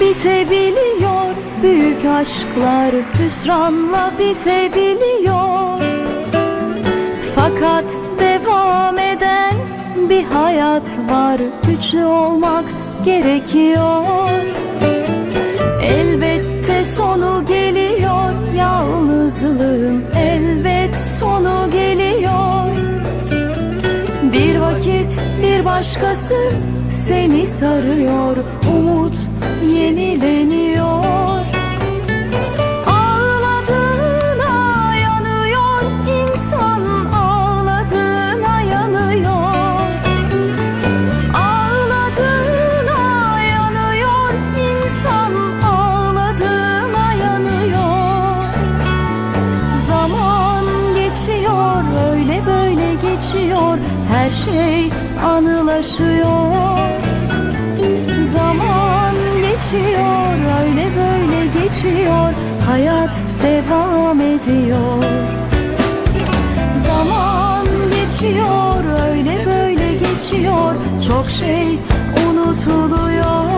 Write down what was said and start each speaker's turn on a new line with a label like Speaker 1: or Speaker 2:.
Speaker 1: bitebiliyor. Büyük aşklar hüsranla bitebiliyor. Fakat devam eden bir hayat var. Güçlü olmak gerekiyor. Başkası seni sarıyor. Umut yenileniyor geçiyor her şey anılaşıyor. Zaman geçiyor öyle böyle geçiyor hayat devam ediyor. Zaman geçiyor öyle böyle geçiyor çok şey unutuluyor